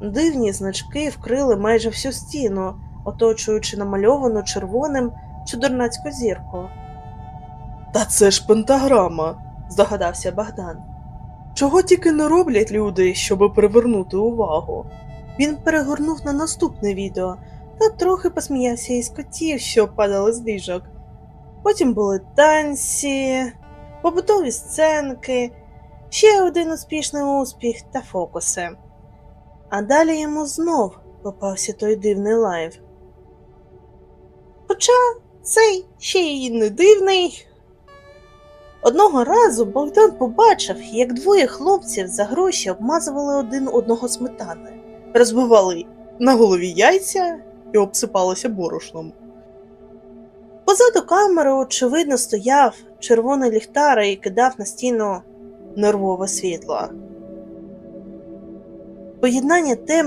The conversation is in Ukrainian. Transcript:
Дивні значки вкрили майже всю стіну, оточуючи намальовану червоним чудернацьку зірку. Та це ж пентаграма, здогадався Богдан. Чого тільки не роблять люди, щоб привернути увагу? Він перегорнув на наступне відео та трохи посміявся із котів, що падали з ліжок. Потім були танці, побутові сценки, ще один успішний успіх та фокуси. А далі йому знов попався той дивний лайв. Хоча цей ще й не дивний. Одного разу Богдан побачив, як двоє хлопців за гроші обмазували один одного сметани, розбивали на голові яйця і обсипалися борошном. Позаду камери, очевидно, стояв червоний ліхтар і кидав на стіну нервове світло. Поєднання тем